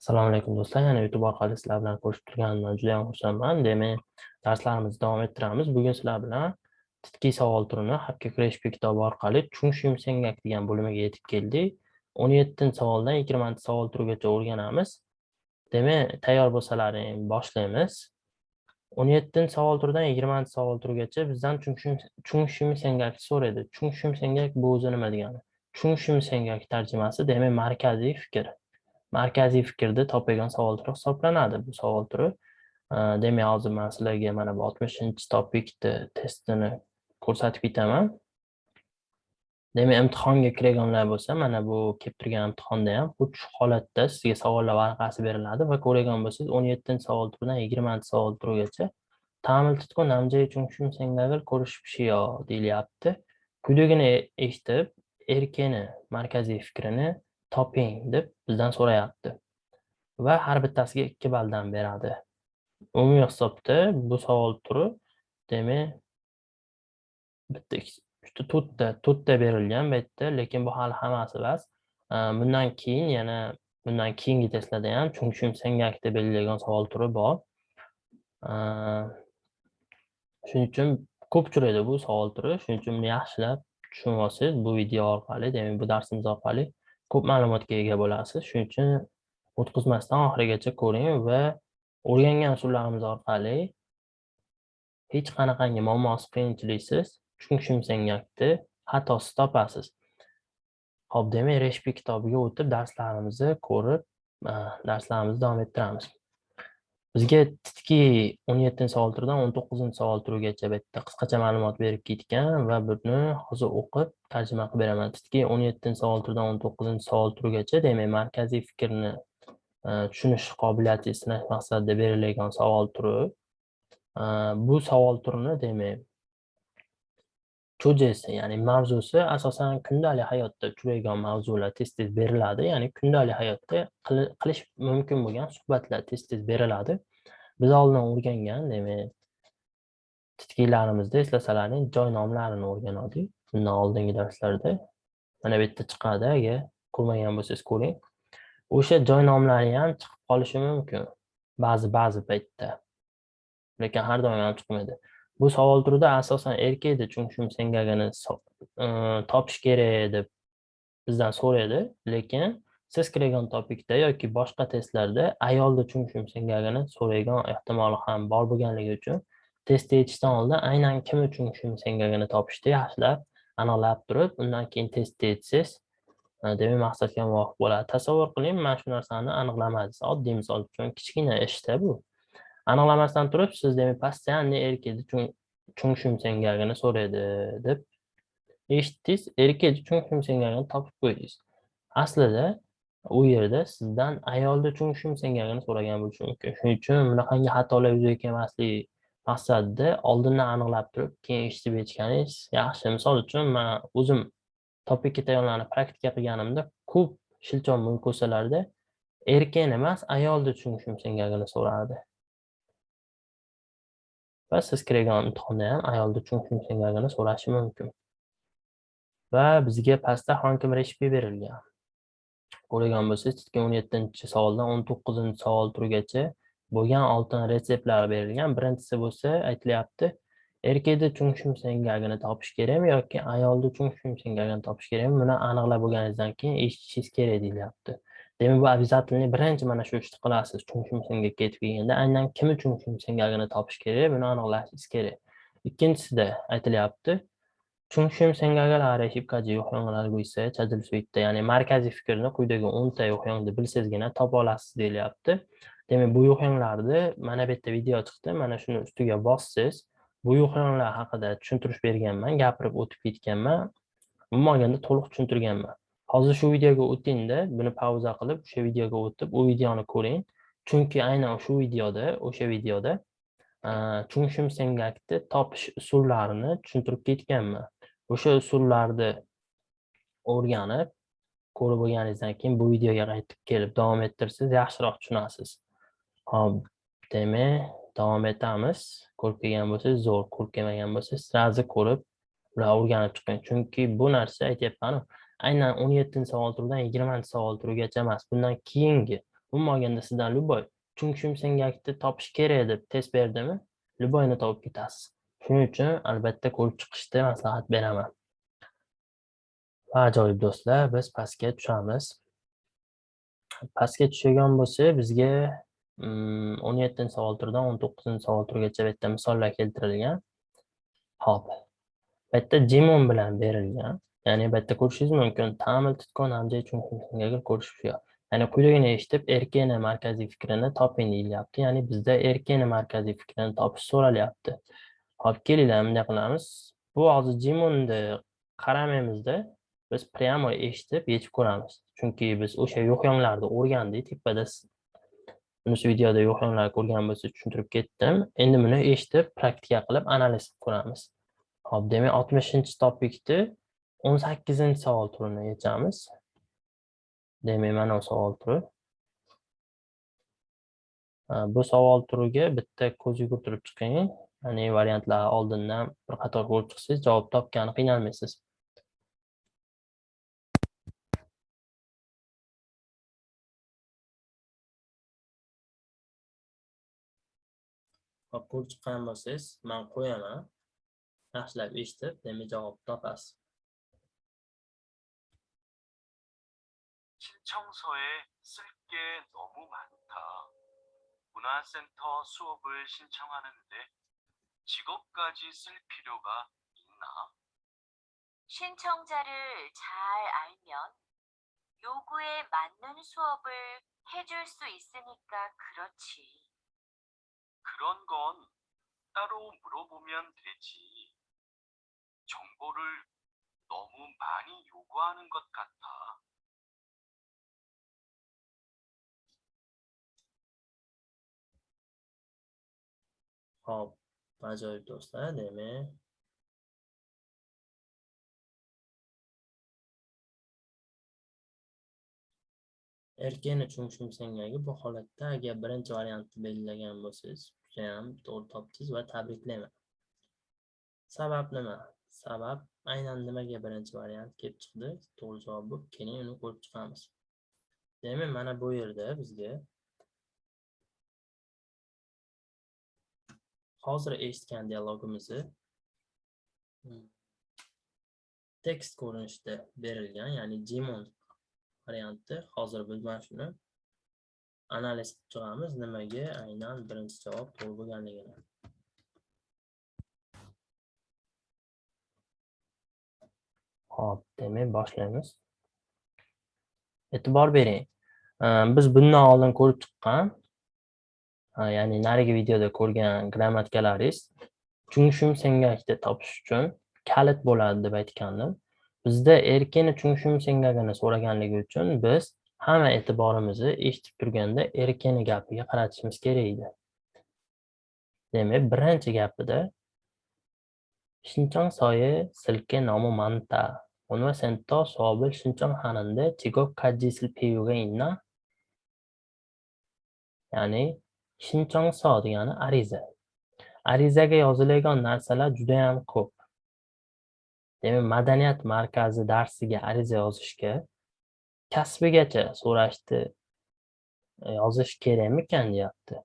Assalomu alaykum do'stlar. Yana YouTube orqali sizlar bilan ko'rishib turganimdan juda ham xursandman. Demak, darslarimizni davom ettiramiz. Bugun sizlar bilan titkiy savol turini Hakkak Reshpi kitobi orqali chunshim Sengak degan bo'limiga yetib keldik. 17 savoldan 20 savol turigacha o'rganamiz. Demak, tayyor bo'lsalaring boshlaymiz. 17 savol turidan 20 savol turigacha bizdan chunshim Sengak so'raydi. chunshim Sengak bu o'zi nima degani? chunshim Sengak tarjimasi demak markaziy fikr. Markaziy fikrni topadigan savol turi hisoblanadi. Bu savol turi e, demak hozir man sizlarga mana bu oltmishinchi topikni testini ko'rsatib ketaman. Demak imtihonga kirganlar bo'lsa mana bu kelib turgan imtihonda ham xuddi holatda sizga savollar varaqasi beriladi va ko'rgan bo'lsangiz o'n yettinchi savol turidan yigirmanchi savol turigacha ta'mil tutqun namjay chungshum sengagil ko'rish pishiyo deyilyapti. Quyidagini eshitib erkeni markaziy fikrini toping deb bizdan so'rayapti. Va har bittasiga ikki balldan beradi. Umumiy hisobda bu savol turi demak bitta uchta to'rtta to'rtta berilgan bu yerda lekin bu hali hammasi emas bundan keyin yana bundan keyingi testlarda ham chunki sengak deb belgilagan savol turi bor. Shuning uchun ko'p uchraydi bu savol turi. Shuning uchun yaxshilab tushunib olsangiz bu video orqali demak bu darsimiz orqali. Ko'p ma'lumotga ega bo'lasiz. Shuning uchun o'tkazmasdan oxirigacha ko'ring va o'rgangan usullarimiz orqali hech qanaqangi muammosi qiyinchiliksiz tushunishimsangakni xatosiz topasiz. Ho'p demak reshpi kitobiga o'tib darslarimizni ko'rib eh, darslarimizni davom ettiramiz. Bizga titki o'n yettinchi savol turidan o'n to'qqizinchi savol turigacha bu yerda qisqacha ma'lumot berib ketgan va buni hozir o'qib tarjima qilib beraman. Titki o'n yettinchi savol turidan o'n to'qqizinchi savol turigacha demak markaziy fikrni e, tushunish qobiliyati sinash maqsadida berilgan savol turi. E, bu savol turini demak cho'jasi ya'ni mavzusi asosan kundalik hayotda uchraydigan mavzular tez tez beriladi. Ya'ni kundalik hayotda qilish mumkin bo'lgan suhbatlar tez tez beriladi. Biz oldin o'rgangan demak titkilarimizda eslasalaring joy nomlarini o'rganadik bundan oldingi darslarda mana bu yerda chiqadi agar ko'rmagan bo'lsangiz ko'ring. O'sha joy nomlari ham chiqib qolishi mumkin ba'zi ba'zi paytda. Lekin har doim ham chiqmaydi. Bu savol turida asosan erkakni chunki sengagini e, topish kerak deb bizdan so'raydi. Lekin siz kirgan topikda yoki boshqa testlarda ayolni chunki sengagini so'raydigan ehtimoli ham bor bo'lganligi uchun testni yechishdan oldin aynan kim uchun sengagini topishni yaxshilab aniqlab turib undan keyin testni yechsangiz e, demak maqsadga muvofiq bo'ladi. Tasavvur qiling mana shu narsani aniqlamadingiz oddiy misol uchun kichkina ishda bu. Aniqlamasdan turib siz demak постоянно erkakni chungshum sengagini so'raydi deb eshitdingiz. Erkakni chungshum sengagini topib qo'ydingiz aslida u yerda sizdan ayolni chungshum sengagini so'ragan bo'lishi mumkin. Shuning uchun bunaqangi xatolar yuzaga kelmasligi maqsadida oldindan aniqlab turib keyin eshitib aytganingiz yaxshi. Misol uchun man o'zim topikka tayyorlanib praktika qilganimda ko'p shilchon ko'salarda erkak emas ayolni chungshim sengagini so'rardi. Va siz kirgan imtihonda ham ayolni chunki so'rashi mumkin. Va bizga pastda xonkim reshpi berilgan. Ko'rgan bo'lsangiz o'n yettinchi savoldan o'n to'qqizinchi savol turigacha bo'lgan oltin retseptlar berilgan. Birinchisi bo'lsa aytilyapti erkakni chunshum sengagini topish kerakmi yoki ayolni chunshum sengagini topish kerakmi? Buni aniqlab bo'lganingizdan keyin eshitishingiz kerak deyilyapti demak bu обязательный birinchi mana shu ishni qilasiz. Chunshimsenga ketib kelganda aynan kim uchun topish kerak buni aniqlashingiz kerak. Ikkinchisida aytilyapti chunshim sengaga shipkaji yo'qyonglar bo'lsa chadil suyitda ya'ni markaziy fikrni quyidagi o'nta yo'qyongni bilsangizgina topa olasiz deyilyapti. Demak bu yo'qyonglarni mana bu yerda video chiqdi mana shuni ustiga bossangiz bu yo'qyonglar haqida tushuntirish berganman gapirib o'tib ketganman umuman olganda to'liq tushuntirganman. Hozir shu videoga o'tingda buni pauza qilib o'sha videoga o'tib u videoni ko'ring. Chunki aynan shu videoda o'sha videoda chunshim sengakni topish usullarini tushuntirib ketganman. O'sha usullarni o'rganib ko'rib bo'lganingizdan keyin bu videoga qaytib kelib davom ettirsangiz yaxshiroq tushunasiz. Hop demak davom etamiz. Ko'rib kelgan bo'lsangiz zo'r ko'rib kelmagan bo'lsangiz сразу ko'rib ular o'rganib chiqing chunki bu narsa aytyapmanu aynan o'n yettinchi savol turidan yigirmanchi savol turigacha emas bundan keyingi umuman olganda sizdan любой chunshim sengakni topish kerak deb test berdimi? Любойni topib ketasiz. Shuning uchun albatta ko'rib chiqishni maslahat beraman. Va ajoyib do'stlar biz pastga tushamiz. Pastga tushadigan bo'lsa bizga mm, o'n yettinchi savol turidan o'n to'qqizinchi savol turigacha bu yerda misollar keltirilgan. Ho'p bu yerda jimon bilan berilgan. Ya'ni bu yerda ko'rishingiz mumkin tamil titqon hamja chunki ko'rish ya'ni quyidagini eshitib erkeni markaziy fikrini toping deyilyapti ya'ni bizda erkeni markaziy fikrini topish so'ralyapti hop kelinglar bunday qilamiz bu hozir jimonni qaramaymizda biz прямо eshitib yechib ko'ramiz chunki biz o'sha yo'qyonglarni o'rgandik tepada bunisi videoda yo'qyonglar ko'rgan bo'lsa tushuntirib ketdim endi buni eshitib praktika qilib analiz qilib ko'ramiz hop demak oltmishinchi topikni o'n sakkizinchi savol turini yechamiz. Demak mana bu savol turi. Bu savol turiga bitta ko'z yugurtirib chiqing. Ya'ni variantlar oldindan bir qator ko'rib chiqsangiz javob topgani qiynalmaysiz. Hop ko'rib chiqqan bo'lsangiz man qo'yaman. Yaxshilab eshitib demak javob topasiz. 신청서에 쓸 게 너무 많다. 문화센터 수업을 신청하는데 직업까지 쓸 필요가 있나? 신청자를 잘 알면 요구에 맞는 수업을 해줄 수 있으니까 그렇지. 그런 건 따로 물어보면 되지. 정보를 너무 많이 요구하는 것 같아. Hop ajoyib do'stlar demak erkeni chunshim sengagi bu holatda agar birinchi variantni belgilagan bo'lsangiz judayam to'g'ri topdingiz va tabriklayman sabab nima? Sabab aynan nimaga birinchi variant kelib chiqdi? To'g'ri javob bu keling uni ko'rib chiqamiz. Demak mana bu yerda bizga hozir eshitgan dialogimizni hmm, tekst ko'rinishida berilgan ya'ni jimon varianti hozir biz mana shuni analiz qilib chiqamiz nimaga aynan birinchi javob to'g'ri bo'lganligini. Hop demak boshlaymiz. E'tibor bering. Ehm, biz bundan oldin ko'rib chiqqan ya'ni narigi videoda ko'rgan grammatikalaringiz tushunishim sengakni topish uchun kalit bo'ladi deb aytgandim. Bizda erkini tushunishim sengagini so'raganligi uchun biz hamma e'tiborimizni eshitib turganda erkini gapiga qaratishimiz kerak edi demak birinchi gapida shinchon soyi silke nomu manta. Sento sobil shinchon haninde chigo kajisl piyuga inna. Ya'ni Shinchongso degani ariza. Arizaga yoziladigan narsalar juda ham ko'p. Demak, madaniyat markazi darsiga ariza yozishga kasbigacha so'rashdi e, yozish kerakmikan deyapti.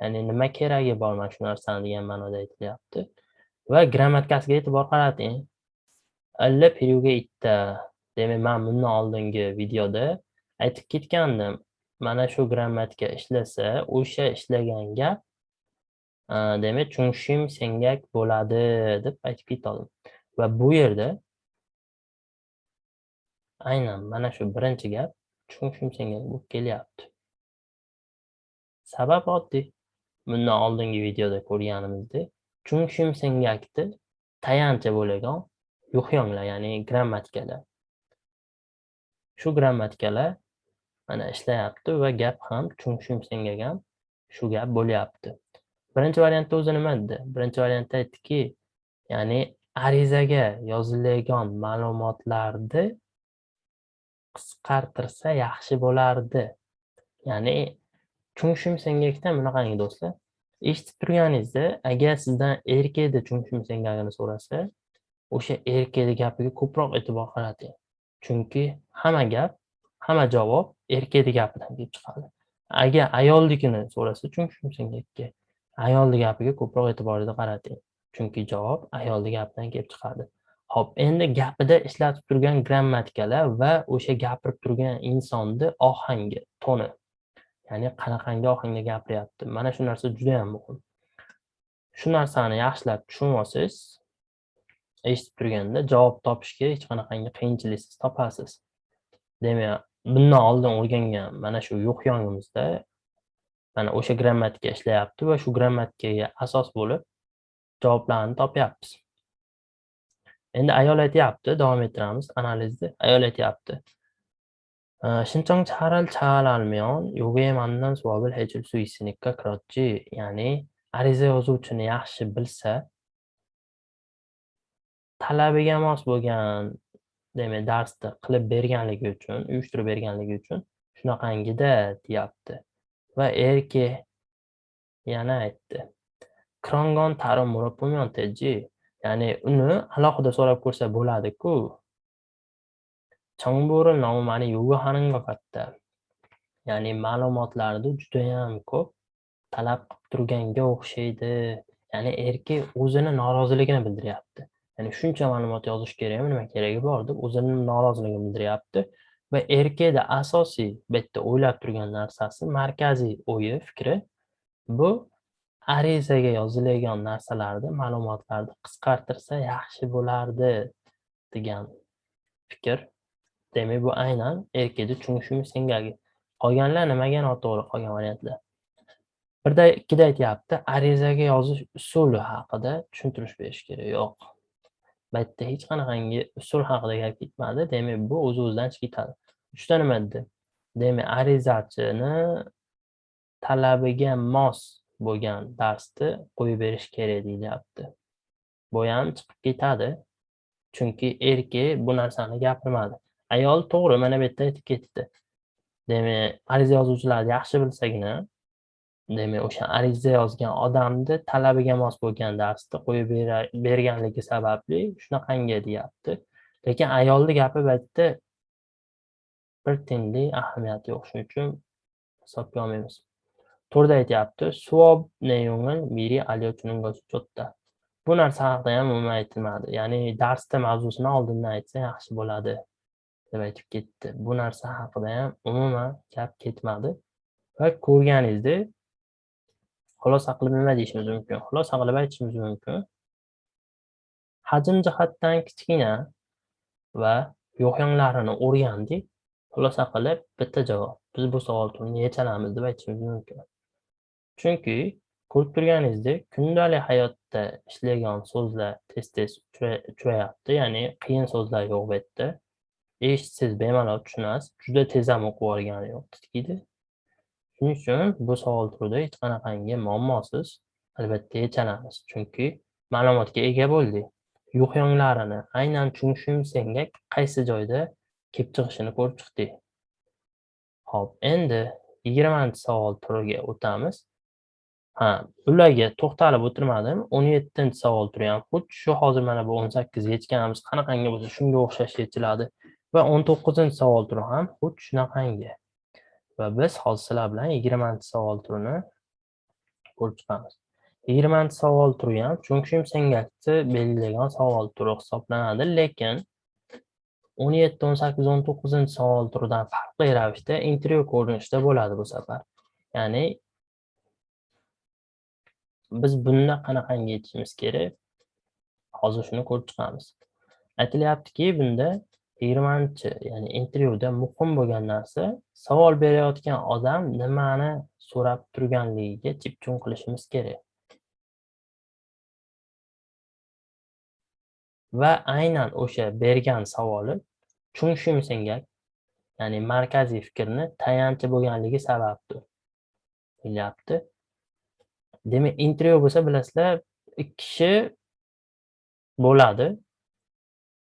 Ya'ni nima keragi bor mana shu narsani degan ma'noda aytilyapti. Va grammatikasiga e'tibor qarating. Alla piruga itta Demak, men bundan oldingi videoda aytib ketgandim. Mana shu grammatika ishlasa o'sha ishlagan gap demak chunshim sengak bo'ladi deb aytib ketoldim va bu yerda aynan mana shu birinchi gap chunshim sengak bo'lib kelyapti. Sabab oddiy. Bundan oldingi videoda ko'rganimizdek chunshim sengakni tayanchi bo'lgan yuhyonglar ya'ni grammatikalar shu grammatikalar mana ishlayapti va gap ham chunshim sengak ham shu gap bo'lyapti. Birinchi variantda o'zi nima dedi? Birinchi variantda aytdiki ya'ni arizaga yozilgan ma'lumotlarni qisqartirsa yaxshi bo'lardi. Ya'ni chunshim sengakda bunaqangi do'stlar. Eshitib turganingizda agar sizdan erkakni chunshim sengagini so'rasa o'sha erkakni gapiga ko'proq e'tibor qarating. Chunki hamma gap hamma javob erkakni gapidan kelib chiqadi. Agar ayolnikini so'rasa tushunishim aka, ayolni gapiga ko'proq e'tiboringizni qarating. Chunki javob ayolni gapidan kelib chiqadi. Xo'p, endi gapida ishlatib turgan grammatikalar va o'sha gapirib turgan insonni ohangi, toni. Ya'ni qanaqangi ohangda gapiryapti. Mana shu narsa juda ham muhim. Shu narsani yaxshilab tushunib olsangiz, eshitib turganda javob topishga hech qanaqangi qiyinchiliksiz topasiz. Demak, bundan oldin o'rgangan. Mana shu yo'q yongimizda mana o'sha grammatika ishlayapti va shu grammatikaga asos bo'lib javoblarni topyapmiz. Endi ayol aytyapti davom ettiramiz analizni ayol aytyapti shinchong charal chalalmion yo'g'e mandan suvobil hechul suisinikka kirotchi. Ya'ni ariza yozuvchini yaxshi bilsa talabiga mos bo'lgan. demak darsni qilib berganligi uchun uyushtirib berganligi uchun shunaqangida deyapti. Va erki yana aytdi. Krongon taro murapumiyon ya'ni uni alohida so'rab ko'rsa bo'ladiku. Changbo'ri nomani yo'g'i hanimga katta ya'ni ma'lumotlarni judayam ko'p talab qilib turganga o'xshaydi. Ya'ni erki o'zini noroziligini bildiryapti. Ya'ni shuncha ma'lumot yozish kerakmi, nima keragi bor deb o'zini noroziligini bildiryapti va erkakda asosiy bu yerda o'ylab turgan narsasi, markaziy o'yi, fikri bu arizaga yoziladigan narsalarni, ma'lumotlarni qisqartirsa yaxshi bo'lardi degan fikr. Demak, bu aynan erkakni tushunishimiz singari. Qolganlar nimaga noto'g'ri qolgan variantlar? Birda ikkida aytyapti, arizaga yozish usuli haqida tushuntirish berish kerak. Yo'q. Bu hech qanaqangi usul haqida gap ketmadi. Demak, bu o'z-o'zidan chiqib ketadi. Uchta nima dedi? Demak, arizachini talabiga mos bo'lgan darsni qo'yib berish kerak deyilyapti. Bu ham chiqib ketadi. Chunki erkak bu narsani gapirmadi. Ayol to'g'ri mana bu yerda aytib ketdi. Demak, ariza yozuvchilarni yaxshi bilsagina, demak o'sha ariza yozgan odamni talabiga mos bo'lgan darsni qo'yib berganligi sababli shunaqangi deyapti. Lekin ayolni gapi bu yerda bir tiyinlik ahamiyati yo'q. Shuning uchun hisobga olmaymiz. To'rtda aytyapti. Miri bu narsa haqida ham umuman aytilmadi. Ya'ni darsda mavzusini oldindan aytsa yaxshi bo'ladi deb aytib ketdi. Bu narsa haqida ham umuman gap ketmadi. Va ko'rganingizdek xulosa qilib nima deyishimiz mumkin? Xulosa qilib aytishimiz mumkin. Hajm jihatdan kichkina va yo'qyonglarini o'rgandik. Xulosa qilib bitta javob. Biz bu savol turini yechamiz deb aytishimiz mumkin. Chunki ko'rib turganingizdek, kundalik hayotda ishlaydigan so'zlar tez-tez uchrayapti. Ya'ni qiyin so'zlar yo'q bu yerda. Eshitsangiz bemalol tushunasiz. Juda tez ham o'qib olgani yo'q titkiydi Shuning uchun bu savol turida hech qanaqangi muammosiz albatta yechamiz. Chunki ma'lumotga ega bo'ldik. Yo'q-yo'nglarini aynan tushunishimiz senga qaysi joyda kelib chiqishini ko'rib chiqdik. Xo'p, endi 20-savol turiga o'tamiz. Ha, ularga to'xtalib o'tirmadim. 17-savol turi ham xuddi shu hozir mana bu 18 yechganimiz qanaqangi bo'lsa shunga o'xshash yechiladi va 19-savol turi ham xuddi shunaqangi. Va biz hozir sizlar bilan 20-savol turini ko'rib chiqamiz. 20-savol turi ham tushunishim sengakni belgilagan savol turi hisoblanadi, lekin 17, 18, 19-savol turidan farqli ravishda intervyu ko'rinishida bo'ladi bu safar. Ya'ni biz bunda qanaqangi yechishimiz kerak? Hozir shuni ko'rib chiqamiz. Aytilyaptiki, bunda yigirmanchi ya'ni intervyuda muhim bo'lgan narsa savol berayotgan odam nimani so'rab turganligiga chipchun qilishimiz kerak. Va aynan o'sha bergan savoli tushunishim sengak, ya'ni markaziy fikrni tayanchi bo'lganligi sababli Deyapti. Demak, intervyu bo'lsa bilasizlar, ikki kishi bo'ladi.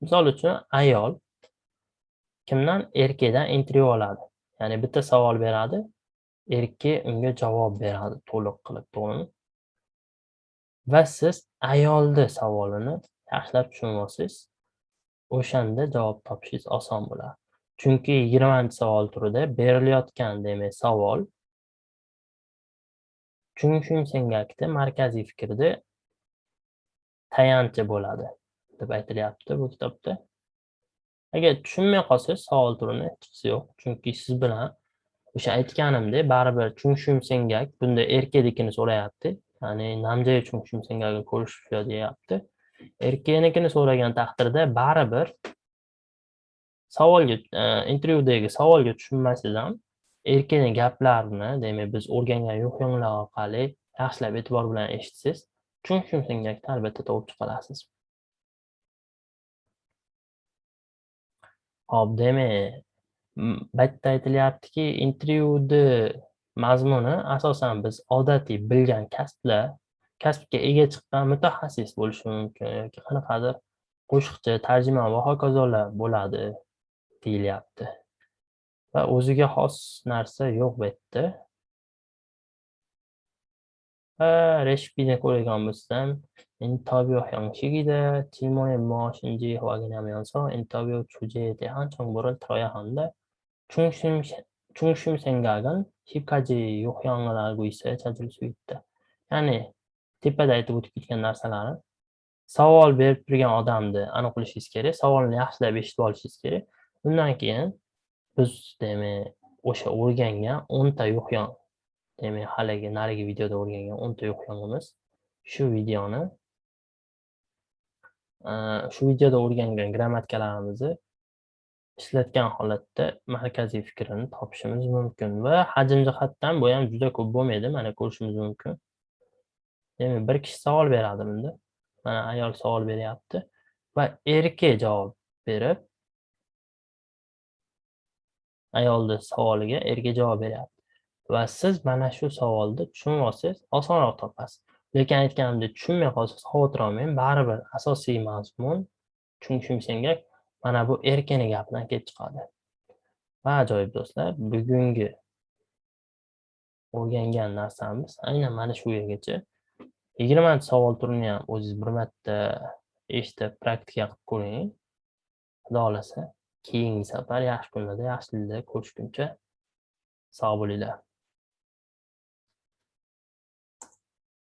Misol uchun ayol kimdan? Erkakdan intervyu oladi. Ya'ni bitta savol beradi, erkak unga javob beradi to'liq qilib, to'g'rimi? Va siz ayolni savolini yaxshilab tushunib olsangiz, o'shanda javob topishingiz oson bo'ladi. Chunki 20-savol turida berilayotgan demak savol Chunshum Sengakda markaziy fikrda tayanchi bo'ladi deb aytilyapti bu kitobda. Agar tushunmay qolsangiz savol turini hechqisi yo'q. Chunki siz bilan o'sha aytganimdek baribir Chunshum Sengak bunda erkaknikini so'rayapti. Ya'ni namjay Chunshum Sengakni ko'rish deyapti. Erkaknikini so'ragan taqdirda baribir savolga e, intervyudagi savolga tushunmasangiz ham erkakni gaplarini demak biz o'rgangan yo'qyonglar orqali yaxshilab e'tibor bilan eshitsangiz Chunshum Sengakni albatta topib chiqarasiz. Hop, demak, bu yerda aytilyaptiki, intervyuda mazmuni asosan biz odatiy bilgan kasblar, kasbga ega chiqqan mutaxassis bo'lishi mumkin yoki qanaqadir qo'shiqchi, tarjimon va hokazolar bo'ladi deyilyapti. Va o'ziga xos narsa yo'q bu yerda. 아, 레시피를 고르감무슨 인터뷰 형식이다. 질문이 무엇인지 확인하면서 인터뷰 주제에 대한 정보를 들어야 하는데 중심, 중심 생각은 10가지 유형을 알고 있어야 찾을 수 있다. ya'ni tepada aytib o'tib narsalarni savol berib turgan odamni aniqlashingiz kerak savolni yaxshilab eshitib olishingiz kerak undan keyin biz demak o'sha o'rgangan o'nta yo'q demak haligi narigi videoda o'rgangan 10 ta shu videoni e, shu videoda o'rgangan grammatikalarimizni ishlatgan holatda markaziy fikrini topishimiz mumkin va hajm jihatdan bu ham juda ko'p bo'lmaydi mana ko'rishimiz mumkin. Demak bir kishi savol beradi bunda. Mana ayol savol beryapti va erkak javob berib ayolni savoliga erkak javob beryapti. Va siz mana shu savolni tushunib olsangiz osonroq topasiz. Lekin aytganimdek tushunmay qolsangiz xavotir olmang baribir asosiy mazmun Chunshum Sengak mana bu erkin gapidan kelib chiqadi. Va ajoyib do'stlar bugungi o'rgangan narsamiz aynan mana shu yergacha yigirmata savol turini ham o'zingiz bir marta eshitib praktika qilib ko'ring. Xudo xohlasa keyingi safar yaxshi kunlarda yaxshilikda ko'rishguncha sog' bo'linglar.